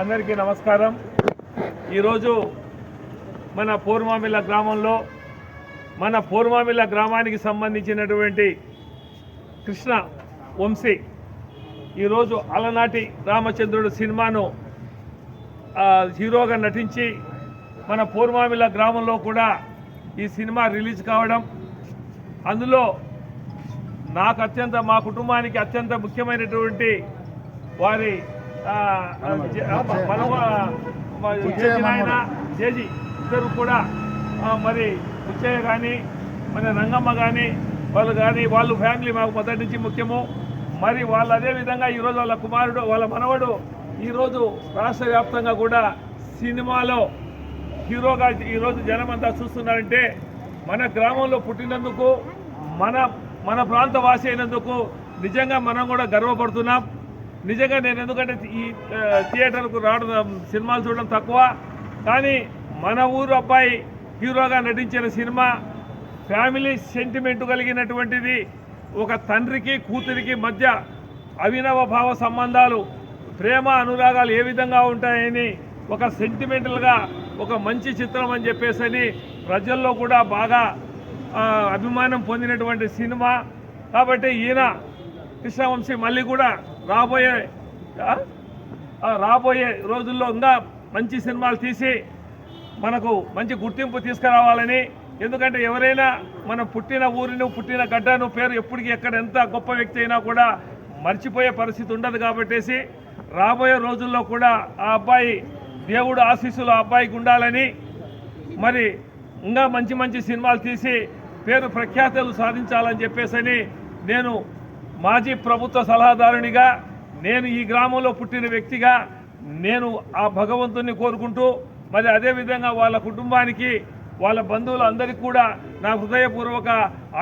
అందరికీ నమస్కారం. ఈరోజు మన పూర్వామిల గ్రామంలో మన పూర్వామిల గ్రామానికి సంబంధించినటువంటి కృష్ణ వంశీ ఈరోజు అలనాటి రామచంద్రుడు సినిమాను హీరోగా నటించి మన పూర్వామిల గ్రామంలో కూడా ఈ సినిమా రిలీజ్ కావడం అందులో నాకు అత్యంత మా కుటుంబానికి అత్యంత ముఖ్యమైనటువంటి వారి ఆ, జే- ఆ, మనవ మా జేజీ ఇద్దరు కూడా మరి ఉచ్చయ్య కానీ మన రంగమ్మ కానీ వాళ్ళు కానీ వాళ్ళు ఫ్యామిలీ మాకు మొదటి నుంచి ముఖ్యము. మరి వాళ్ళు అదే విధంగా ఈరోజు వాళ్ళ కుమారుడు వాళ్ళ మనవడు ఈరోజు రాష్ట్ర వ్యాప్తంగా కూడా సినిమాలో హీరోగా ఈరోజు జనం అంతా చూస్తున్నారంటే మన గ్రామంలో పుట్టినందుకు మన మన ప్రాంత వాసి అయినందుకు నిజంగా మనం కూడా గర్వపడుతున్నాం. నిజంగా నేను ఎందుకంటే ఈ థియేటర్కు రావడం సినిమాలు చూడడం తక్కువ. కానీ మన ఊరు అబ్బాయి హీరోగా నటించిన సినిమా ఫ్యామిలీ సెంటిమెంట్ కలిగినటువంటిది. ఒక తండ్రికి కూతురికి మధ్య అవినవ భావ సంబంధాలు ప్రేమ అనురాగాలు ఏ విధంగా ఉంటాయని ఒక సెంటిమెంటల్గా ఒక మంచి చిత్రం అని చెప్పేసి ప్రజల్లో కూడా బాగా అభిమానం పొందినటువంటి సినిమా. కాబట్టి ఈయన కృష్ణవంశీ మళ్ళీ కూడా రాబోయే రాబోయే రోజుల్లో ఇంకా మంచి సినిమాలు తీసి మనకు మంచి గుర్తింపు తీసుకురావాలని. ఎందుకంటే ఎవరైనా మన పుట్టిన ఊరిని పుట్టిన గడ్డను పేరు ఎప్పటికీ ఎక్కడ ఎంత గొప్ప వ్యక్తి అయినా కూడా మర్చిపోయే పరిస్థితి ఉండదు కాబట్టేసి రాబోయే రోజుల్లో కూడా ఆ అబ్బాయి దేవుడు ఆశీస్సులు ఆ అబ్బాయికి ఉండాలని మరి ఇంకా మంచి మంచి సినిమాలు తీసి పేరు ప్రఖ్యాతలు సాధించాలని చెప్పేసని నేను మాజీ ప్రభుత్వ సలహాదారునిగా నేను ఈ గ్రామంలో పుట్టిన వ్యక్తిగా నేను ఆ భగవంతుని కోరుకుంటూ మరి అదేవిధంగా వాళ్ళ కుటుంబానికి వాళ్ళ బంధువులందరికీ కూడా నా హృదయపూర్వక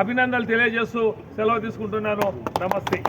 అభినందనలు తెలియజేస్తూ సెలవు తీసుకుంటున్నాను. నమస్తే.